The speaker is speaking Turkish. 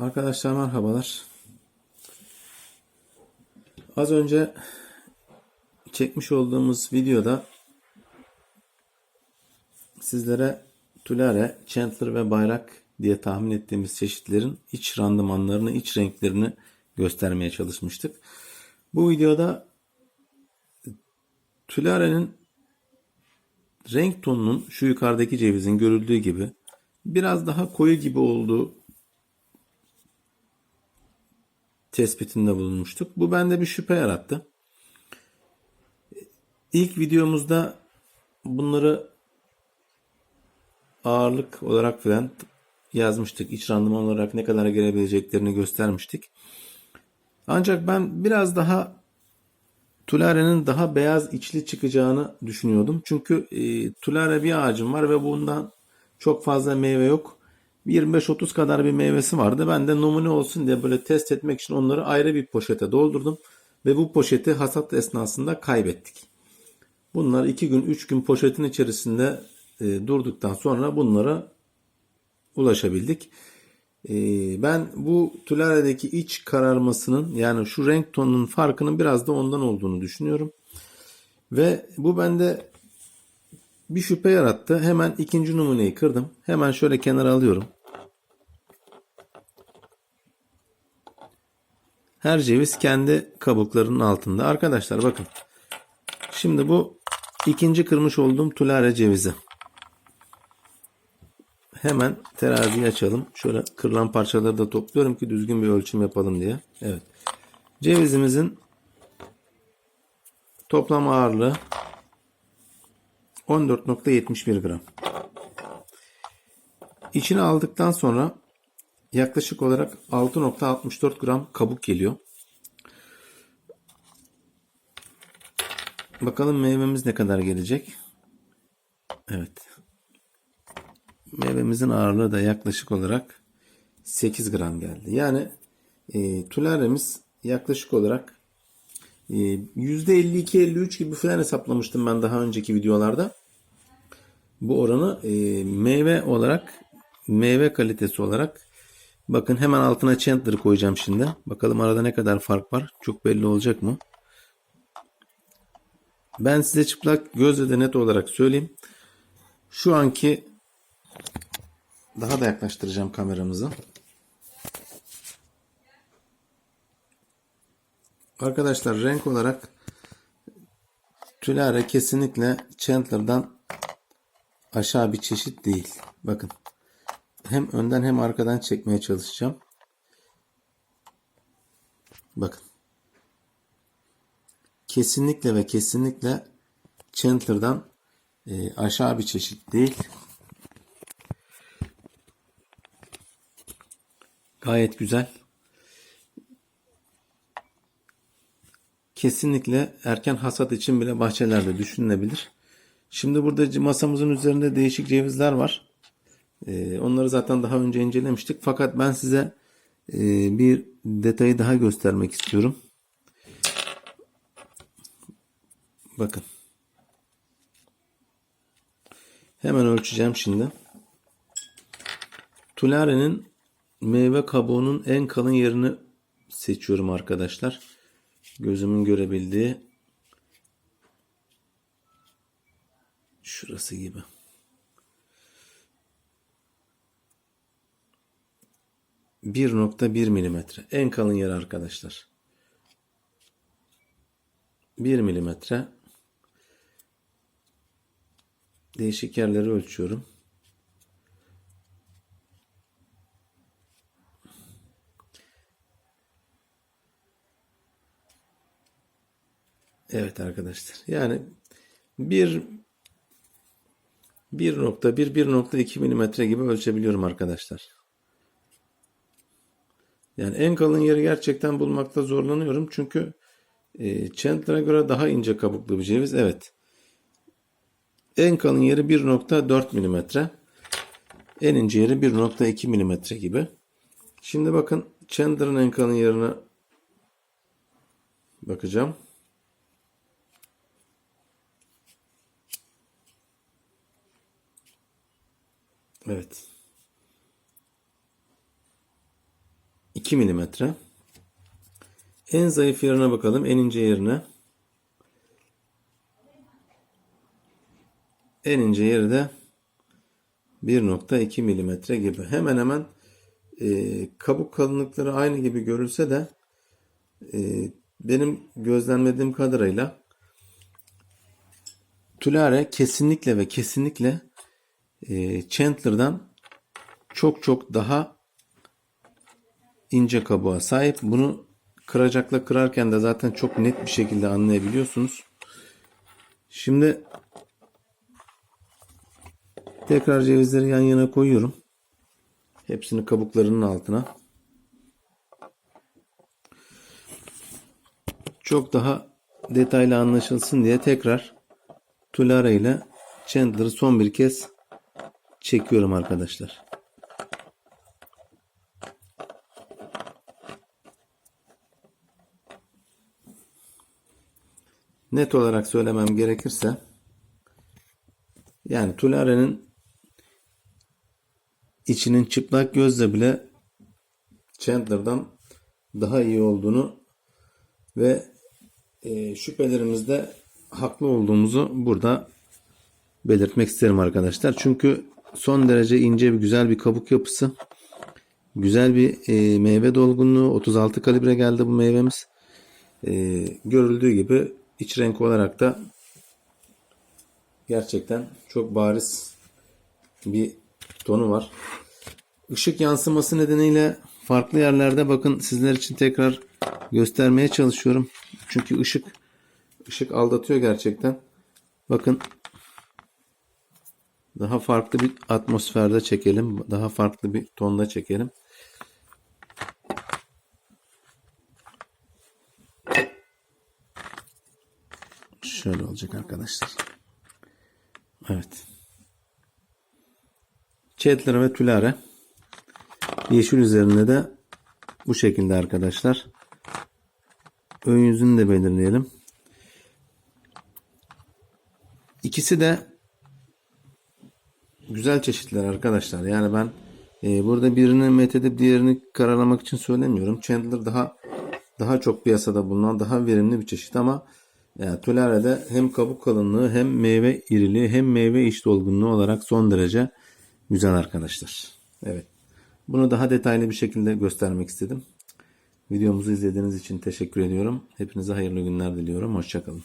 Arkadaşlar merhabalar. Az önce çekmiş olduğumuz videoda sizlere Tulare, Chandler ve Bayrak diye tahmin ettiğimiz çeşitlerin iç randımanlarını, iç renklerini göstermeye çalışmıştık. Bu videoda Tulare'nin renk tonunun şu yukarıdaki cevizin görüldüğü gibi biraz daha koyu gibi olduğu tespitinde bulunmuştuk. Bu bende bir şüphe yarattı. İlk videomuzda bunları ağırlık olarak falan yazmıştık. İç randıman olarak ne kadar gelebileceklerini göstermiştik. Ancak ben biraz daha Tulare'nin daha beyaz içli çıkacağını düşünüyordum. Çünkü e, Tulare bir ağacım var ve bundan çok fazla meyve yok. 25-30 kadar bir meyvesi vardı. Ben de numune olsun diye böyle test etmek için onları ayrı bir poşete doldurdum. Ve bu poşeti hasat esnasında kaybettik. Bunlar 2 gün 3 gün poşetin içerisinde e, durduktan sonra bunlara ulaşabildik. E, ben bu tularedeki iç kararmasının yani şu renk tonunun farkının biraz da ondan olduğunu düşünüyorum. Ve bu bende bir şüphe yarattı. Hemen ikinci numuneyi kırdım. Hemen şöyle kenara alıyorum. Her ceviz kendi kabuklarının altında. Arkadaşlar bakın. Şimdi bu ikinci kırmış olduğum tulare cevizi. Hemen teraziyi açalım. Şöyle kırılan parçaları da topluyorum ki düzgün bir ölçüm yapalım diye. Evet. Cevizimizin toplam ağırlığı 14.71 gram. İçine aldıktan sonra yaklaşık olarak 6.64 gram kabuk geliyor. Bakalım meyvemiz ne kadar gelecek. Evet. Meyvemizin ağırlığı da yaklaşık olarak 8 gram geldi. Yani e, tularemiz yaklaşık olarak e, %52-53 gibi falan hesaplamıştım ben daha önceki videolarda. Bu oranı e, meyve olarak meyve kalitesi olarak bakın hemen altına Chandler koyacağım şimdi. Bakalım arada ne kadar fark var. Çok belli olacak mı? Ben size çıplak gözle de net olarak söyleyeyim. Şu anki daha da yaklaştıracağım kameramızı. Arkadaşlar renk olarak Tulare kesinlikle Chandler'dan aşağı bir çeşit değil. Bakın. Hem önden hem arkadan çekmeye çalışacağım. Bakın. Kesinlikle ve kesinlikle Chandler'dan e, aşağı bir çeşit değil. Gayet güzel. Kesinlikle erken hasat için bile bahçelerde düşünülebilir. Şimdi burada masamızın üzerinde değişik cevizler var. Ee, onları zaten daha önce incelemiştik. Fakat ben size e, bir detayı daha göstermek istiyorum. Bakın. Hemen ölçeceğim şimdi. Tulare'nin meyve kabuğunun en kalın yerini seçiyorum arkadaşlar. Gözümün görebildiği şurası gibi. Bir nokta bir milimetre. En kalın yer arkadaşlar. Bir milimetre. Değişik yerleri ölçüyorum. Evet arkadaşlar. Yani bir 1.1 1.2 milimetre gibi ölçebiliyorum arkadaşlar. Yani en kalın yeri gerçekten bulmakta zorlanıyorum. Çünkü e, Chandler'a göre daha ince kabuklu bir ceviz. Evet. En kalın yeri 1.4 milimetre. En ince yeri 1.2 milimetre gibi. Şimdi bakın Chandler'ın en kalın yerine bakacağım. Evet. 2 milimetre. En zayıf yerine bakalım. En ince yerine. En ince yeri de 1.2 milimetre gibi. Hemen hemen e, kabuk kalınlıkları aynı gibi görülse de e, benim gözlemlediğim kadarıyla Tulare kesinlikle ve kesinlikle e, Chandler'dan çok çok daha ince kabuğa sahip. Bunu kıracakla kırarken de zaten çok net bir şekilde anlayabiliyorsunuz. Şimdi tekrar cevizleri yan yana koyuyorum. Hepsini kabuklarının altına. Çok daha detaylı anlaşılsın diye tekrar Tulare ile Chandler'ı son bir kez çekiyorum arkadaşlar. Net olarak söylemem gerekirse yani Tulare'nin içinin çıplak gözle bile Chandler'dan daha iyi olduğunu ve e, şüphelerimizde haklı olduğumuzu burada belirtmek isterim arkadaşlar. Çünkü son derece ince bir güzel bir kabuk yapısı. Güzel bir e, meyve dolgunluğu. 36 kalibre geldi bu meyvemiz. E, görüldüğü gibi iç renk olarak da gerçekten çok bariz bir tonu var. Işık yansıması nedeniyle farklı yerlerde bakın sizler için tekrar göstermeye çalışıyorum. Çünkü ışık ışık aldatıyor gerçekten. Bakın daha farklı bir atmosferde çekelim. Daha farklı bir tonda çekelim. Şöyle olacak arkadaşlar. Evet. Chandler ve Tulare. Yeşil üzerinde de bu şekilde arkadaşlar. Ön yüzünü de belirleyelim. İkisi de güzel çeşitler arkadaşlar. Yani ben e, burada birini methedip diğerini karalamak için söylemiyorum. Chandler daha daha çok piyasada bulunan daha verimli bir çeşit ama yani Tulare'de hem kabuk kalınlığı hem meyve iriliği hem meyve iç dolgunluğu olarak son derece güzel arkadaşlar. Evet. Bunu daha detaylı bir şekilde göstermek istedim. Videomuzu izlediğiniz için teşekkür ediyorum. Hepinize hayırlı günler diliyorum. Hoşçakalın.